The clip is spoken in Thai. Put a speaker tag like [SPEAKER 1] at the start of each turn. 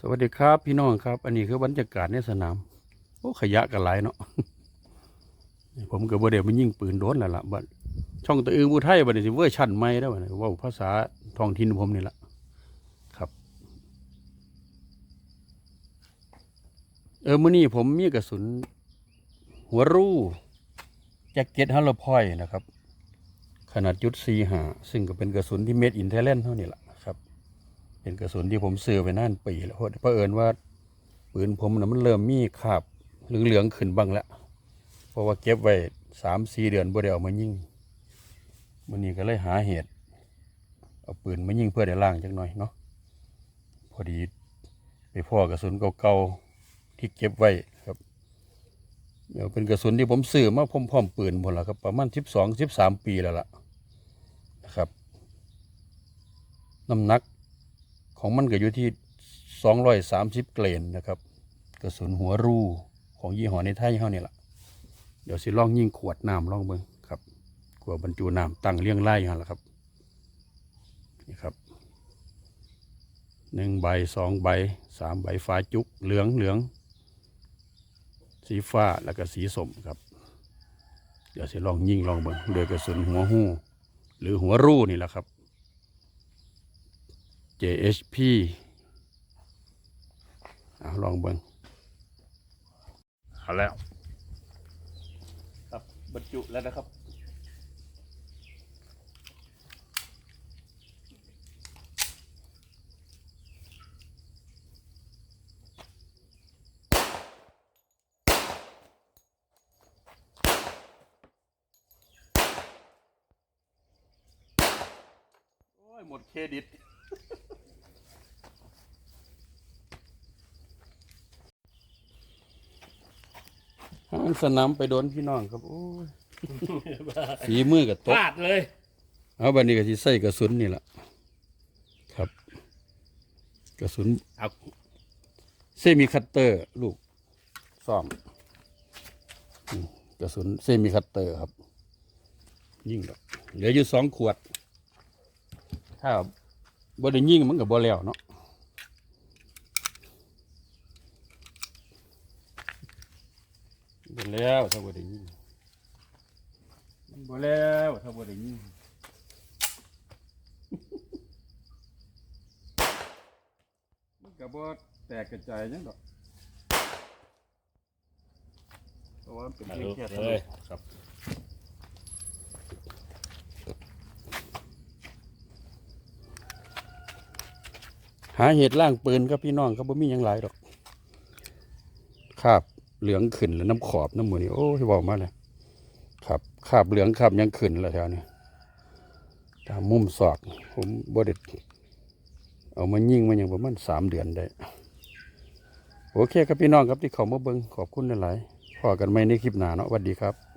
[SPEAKER 1] สวัสดีครับพี่น้องครับ อันนี้คือบรรยากาศในสนามโอ้ขยะกันหลายเนาะผมก็บ่ได้มายิงปืนโดนแล้วล่ะบัดช่องตะอึงบูไทยบัดนี้เวอร์ชันใหม่แล้วบัดนี้ว่าภาษาท้องถิ่นผมนี่ละครับ เออมื้อนี้ผมมีกระสุน หัวรูแจ็คเก็ตฮัลโลพอยนะครับ ขนาดจุด45ซึ่งก็เป็นกระสุนที่เม็ดอินเทเลนเท่านี้แหละ เป็นกระสุนที่ผมซื้อไปนานปีแล้วเพราะเอิญว่าปืนผมนะมันเริ่มมีคราบเหลืองๆขึ้นบ้างแล้วเพราะว่าเก็บไว้สามสี่เดือนบ่ได้เอามายิงวันนี้ก็เลยหาเหตุเอาปืนมายิงเพื่อได้ล่างจักหน่อยเนาะพอดีไปพ่อกระสุนเก่าๆที่เก็บไว้ครับเดี๋ยวเป็นกระสุนที่ผมซื้อมาพร้อมๆปืนหมดแล้วครับประมาณสิบสองสิบสามปีแล้วล่ะนะครับน้ำหนัก ของมันก็อยู่ที่สองร้อยสามสิบเกรนนะครับกระสุนหัวรูของยี่ห้อในไทยเขานี่แหละเดี๋ยวสิลองยิงขวดน้ำลองเบิ่งครับขวดบรรจุน้ำตั้งเรียงไล่กันละครับนี่ครับหนึ่งใบสองใบสามใบฟ้าจุกเหลืองเหลือง สีฟ้าแล้วก็สีส้มครับ เดี๋ยวสิลองยิงลองเบิ่งโดยกระสุนหัวหู้ หรือหัวรูนี่แหละครับ JHP เอาลองเบิ่งเอาแล้ว ครับบรรจุแล้วนะครับ โอ้ย หมดเครดิต หางสนามไปโดนพี่น้องครับโอ้ยฝีมือกับ
[SPEAKER 2] พ
[SPEAKER 1] ตก
[SPEAKER 2] ลาดเลย
[SPEAKER 1] เอาบันนี้ก็สิใส่กระสุนนี่แหละครับ กระสุน
[SPEAKER 2] เอา
[SPEAKER 1] เซมิคัตเตอร์ ลูกซ่อมอืมกระสุนเซมิคัตเตอร์ครับ ยิ่งดอกเหลืออยู่สองขวด ถ้าบ่ได้ยิ่งมันก็บ่แล้วเนาะ บ่แล้วถ้าบ่ได้ยิ่งมันบ่แล้วถ้าบ่ได้ยิ่งมันก็บ่แตกกระจายหยังดอกเพราะว่ามันเป็นเพียงแค่ทะลุครับหาเหตุล่างปืนครับพี่น้องครับบ่มีหยังหลายดอกคราบ เหลืองขึ้นแล้วน้ำขอบน้ำมือนี่โอ้ยบอกมาเลยครับคาบเหลืองคาบยังขึ้นแล้วแถวนี้ตามมุมสอกผมบดเด็ดเอามายิงมาอย่างประมาณสามเดือนได้ โอเคครับพี่น้องครับที่เขามาเบิงขอบคุณหลายๆพอกันไหมในคลิปหนาเนาะสวัสดีครับ